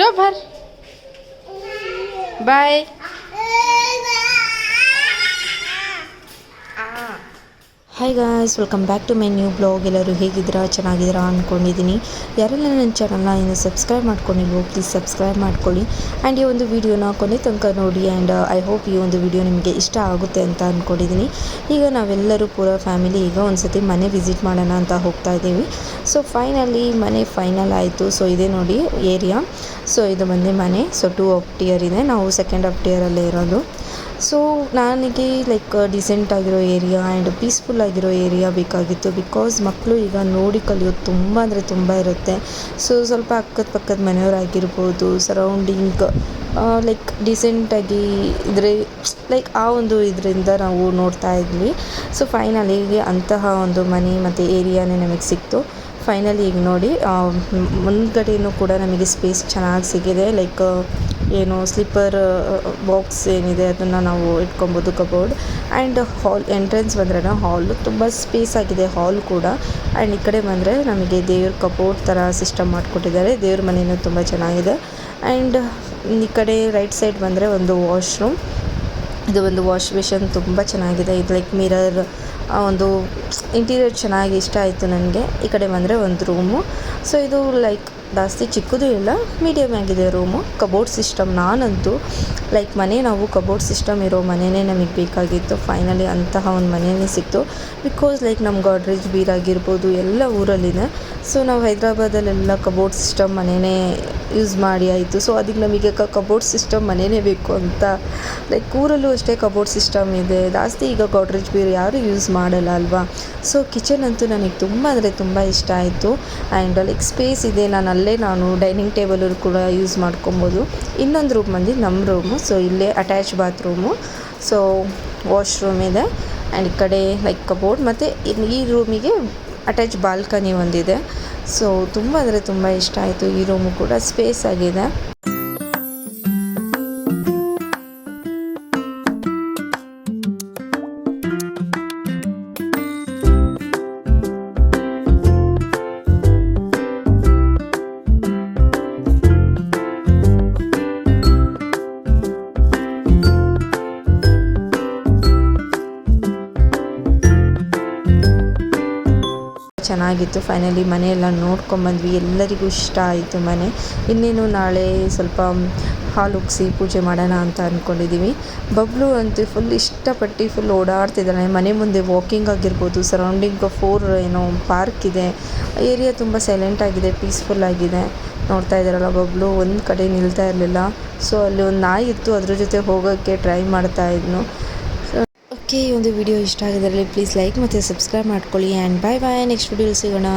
જો ભર. Bye hi guys welcome back to my new blog ಎಲ್ಲರೂ ಹೇಗಿದ್ದೀರಾ? ಚೆನ್ನಾಗಿದ್ದೀರಾ ಅಂದ್ಕೊಂಡಿದ್ದೀನಿ ಯಾರೆಲ್ಲ ನನ್ನ ಚಾನಲ್ನ ಇನ್ನು ಸಬ್ಸ್ಕ್ರೈಬ್ ಮಾಡ್ಕೊಂಡಿಲ್ವೋ ಪ್ಲೀಸ್ ಸಬ್ಸ್ಕ್ರೈಬ್ ಮಾಡ್ಕೊಳ್ಳಿ. ಆ್ಯಂಡ್ ಈ ಒಂದು ವಿಡಿಯೋನ ಕೊನೆ ತನಕ ನೋಡಿ ಆ್ಯಂಡ್ ಐ ಹೋಪ್ ಈ ಒಂದು ವಿಡಿಯೋ ನಿಮಗೆ ಇಷ್ಟ ಆಗುತ್ತೆ ಅಂತ ಅಂದ್ಕೊಂಡಿದ್ದೀನಿ ಈಗ ನಾವೆಲ್ಲರೂ ಪೂರ ಫ್ಯಾಮಿಲಿ ಈಗ ಒಂದು ಸತಿ ಮನೆ ವಿಸಿಟ್ ಮಾಡೋಣ ಅಂತ ಹೋಗ್ತಾ ಇದ್ದೀವಿ. ಸೊ ಫೈನಲಿ ಮನೆ ಫೈನಲ್ ಆಯಿತು. ಸೊ ಇದೇ ನೋಡಿ ಏರಿಯಾ ಸೊ ಇದು ಬಂದು ಮನೆ. ಸೊ ಟೂ ಆಫ್ ಟಿಯರ್ ಇದೆ. ನಾವು ಸೆಕೆಂಡ್ ಆಫ್ ಟಿಯರಲ್ಲೇ ಇರೋದು. ಸೊ ನನಗೆ ಲೈಕ್ ಡಿಸೆಂಟ್ ಆಗಿರೋ ಏರಿಯಾ ಆ್ಯಂಡ್ ಪೀಸ್ಫುಲ್ ಆಗಿರೋ ಏರಿಯಾ ಬೇಕಾಗಿತ್ತು ಬಿಕಾಸ್ ಮಕ್ಕಳು ಈಗ ನೋಡಿ ಕಲಿಯೋದು ತುಂಬ ಅಂದರೆ ತುಂಬ ಇರುತ್ತೆ. ಸೊ ಸ್ವಲ್ಪ ಅಕ್ಕದ ಪಕ್ಕದ ಮನೆಯವರಾಗಿರ್ಬೋದು ಸರೌಂಡಿಂಗ್ ಲೈಕ್ ಡಿಸೆಂಟಾಗಿ ಇದ್ರೆ ಲೈಕ್ ಆ ಒಂದು ಇದರಿಂದ ನಾವು ನೋಡ್ತಾ ಇದ್ವಿ. ಸೊ ಫೈನಲಿ ಅಂತಹ ಒಂದು ಮನೆ ಮತ್ತು ಏರಿಯಾನೇ ನಮಗೆ ಸಿಕ್ತು. ಫೈನಲಿ ಈಗ ನೋಡಿ ಮುಂದ್ಗಡೆಯೂ ಕೂಡ ನಮಗೆ ಸ್ಪೇಸ್ ಚೆನ್ನಾಗಿ ಸಿಗಿದೆ. ಲೈಕ್ ಏನು ಸ್ಲಿಪ್ಪರ್ ಬಾಕ್ಸ್ ಏನಿದೆ ಅದನ್ನು ನಾವು ಇಟ್ಕೊಬೋದು ಕಬೋರ್ಡ್ ಆ್ಯಂಡ್ ಹಾಲ್ ಎಂಟ್ರೆನ್ಸ್ ಬಂದ್ರೆ ಹಾಲು ತುಂಬ ಸ್ಪೇಸ್ ಆಗಿದೆ ಹಾಲ್ ಕೂಡ. ಆ್ಯಂಡ್ ಈ ಕಡೆ ಬಂದರೆ ನಮಗೆ ದೇವ್ರ ಕಬೋರ್ಡ್ ಥರ ಸಿಸ್ಟಮ್ ಮಾಡಿಕೊಟ್ಟಿದ್ದಾರೆ. ದೇವ್ರ ಮನೆಯೂ ತುಂಬ ಚೆನ್ನಾಗಿದೆ. ಆ್ಯಂಡ್ ಈ ಕಡೆ ರೈಟ್ ಸೈಡ್ ಬಂದರೆ ಒಂದು ವಾಶ್ರೂಮ್ ಇದು ಒಂದು ವಾಶ್ ಬೇಷನ್ ತುಂಬ ಚೆನ್ನಾಗಿದೆ. ಇದು ಲೈಕ್ ಮಿರರ್ ಒಂದು ಇಂಟೀರಿಯರ್ ಚೆನ್ನಾಗಿ ಇಷ್ಟ ಆಯಿತು ನನಗೆ. ಈ ಕಡೆ ಬಂದರೆ ಒಂದು ರೂಮು ಸೊ ಇದು ಲೈಕ್ ಜಾಸ್ತಿ ಚಿಕ್ಕದು ಇಲ್ಲ ಮೀಡಿಯಮ್ ಆಗಿದೆ ರೂಮು ಕಬೋರ್ಡ್ ಸಿಸ್ಟಮ್ ನಾನಂತೂ ಲೈಕ್ ಮನೆ ನಾವು ಕಬೋರ್ಡ್ ಸಿಸ್ಟಮ್ ಇರೋ ಮನೆಯೇ ನಮಗೆ ಬೇಕಾಗಿತ್ತು. ಫೈನಲಿ ಅಂತಹ ಒಂದು ಮನೆಯೇ ಸಿಕ್ತು. ಬಿಕಾಸ್ ಲೈಕ್ ನಮ್ಮ ಗಾಡ್ರೇಜ್ ಬೀರ್ ಆಗಿರ್ಬೋದು ಎಲ್ಲ ಊರಲ್ಲಿದೆ ಸೊ ನಾವು ಹೈದ್ರಾಬಾದಲ್ಲೆಲ್ಲ ಕಬೋರ್ಡ್ ಸಿಸ್ಟಮ್ ಮನೆಯೇ ಯೂಸ್ ಮಾಡಿ ಆಯಿತು. ಸೊ ಅದಕ್ಕೆ ನಮಗೆ ಕಬೋರ್ಡ್ ಸಿಸ್ಟಮ್ ಮನೆಯೇ ಬೇಕು ಅಂತ ಲೈಕ್ ಊರಲ್ಲೂ ಅಷ್ಟೇ ಕಬೋರ್ಡ್ ಸಿಸ್ಟಮ್ ಇದೆ. ಜಾಸ್ತಿ ಈಗ ಗಾಡ್ರೇಜ್ ಬೀರ್ ಯಾರು ಯೂಸ್ ಮಾಡಲ್ಲ ಅಲ್ವಾ? ಸೊ ಕಿಚನ್ ಅಂತೂ ನನಗೆ ತುಂಬ ಅಂದರೆ ತುಂಬ ಇಷ್ಟ ಆಯಿತು. ಆ್ಯಂಡ್ ಲೈಕ್ ಸ್ಪೇಸ್ ಇದೆ, ನಾನು ಅಲ್ಲೇ ನಾನು ಡೈನಿಂಗ್ ಟೇಬಲ್ ಕೂಡ ಯೂಸ್ ಮಾಡ್ಕೊಬೋದು. ಇನ್ನೊಂದು ರೂಮ್ ಬಂದು ನಮ್ಮ ರೂಮು. ಸೊ ಇಲ್ಲೇ ಅಟ್ಯಾಚ್ ಬಾತ್ರೂಮು ಸೊ ವಾಶ್ರೂಮ್ ಇದೆ. ಆ್ಯಂಡ್ ಈ ಕಡೆ ಲೈಕ್ ಕಬೋರ್ಡ್ ಮತ್ತು ಈ ರೂಮಿಗೆ ಅಟ್ಯಾಚ್ ಬಾಲ್ಕನಿ ಒಂದಿದೆ. ಸೊ ತುಂಬ ಅಂದರೆ ತುಂಬ ಇಷ್ಟ ಆಯಿತು. ಈ ರೂಮು ಕೂಡ ಸ್ಪೇಸ್ ಆಗಿದೆ. ಚೆನ್ನಾಗಿತ್ತು. ಫೈನಲಿ ಮನೆಯೆಲ್ಲ ನೋಡ್ಕೊಂಬಂದ್ವಿ. ಎಲ್ಲರಿಗೂ ಇಷ್ಟ ಆಯಿತು ಮನೆ. ಇನ್ನೇನು ನಾಳೆ ಸ್ವಲ್ಪ ಹಾಲು ಉಗ್ಸಿ ಪೂಜೆ ಮಾಡೋಣ ಅಂತ ಅಂದ್ಕೊಂಡಿದ್ದೀವಿ ಬಬ್ಲು ಅಂತೂ ಫುಲ್ ಇಷ್ಟಪಟ್ಟು ಫುಲ್ ಓಡಾಡ್ತಿದ್ದಾನೆ. ಮನೆ ಮುಂದೆ ವಾಕಿಂಗ್ ಆಗಿರ್ಬೋದು ಸರೌಂಡಿಂಗ್ ಫೋರ್ ಏನೋ ಪಾರ್ಕ್ ಇದೆ. ಏರಿಯಾ ತುಂಬ ಸೈಲೆಂಟ್ ಆಗಿದೆ ಪೀಸ್ಫುಲ್ ಆಗಿದೆ. ನೋಡ್ತಾ ಇದ್ದಾರಲ್ಲ ಬಬ್ಲು, ಒಂದು ಕಡೆ ನಿಲ್ತಾ ಇರಲಿಲ್ಲ. ಸೊ ಅಲ್ಲಿ ಒಂದು ನಾಯಿ ಇತ್ತು. ಅದ್ರ ಜೊತೆ ಹೋಗೋಕ್ಕೆ ಟ್ರೈ ಮಾಡ್ತಾ ಇದ್ನು. ಓಕೆ ಈ ಒಂದು ವಿಡಿಯೋ ಇಷ್ಟ ಆಗಿದ್ರಲ್ಲಿ ಪ್ಲೀಸ್ ಲೈಕ್ ಮತ್ತು ಸಬ್ಸ್ಕ್ರೈಬ್ ಮಾಡ್ಕೊಳ್ಳಿ ಆ್ಯಂಡ್ ಬಾಯ್ ಬಾಯ್ ನೆಕ್ಸ್ಟ್ ವಿಡಿಯೋಲಿ ಸಿಗೋಣ.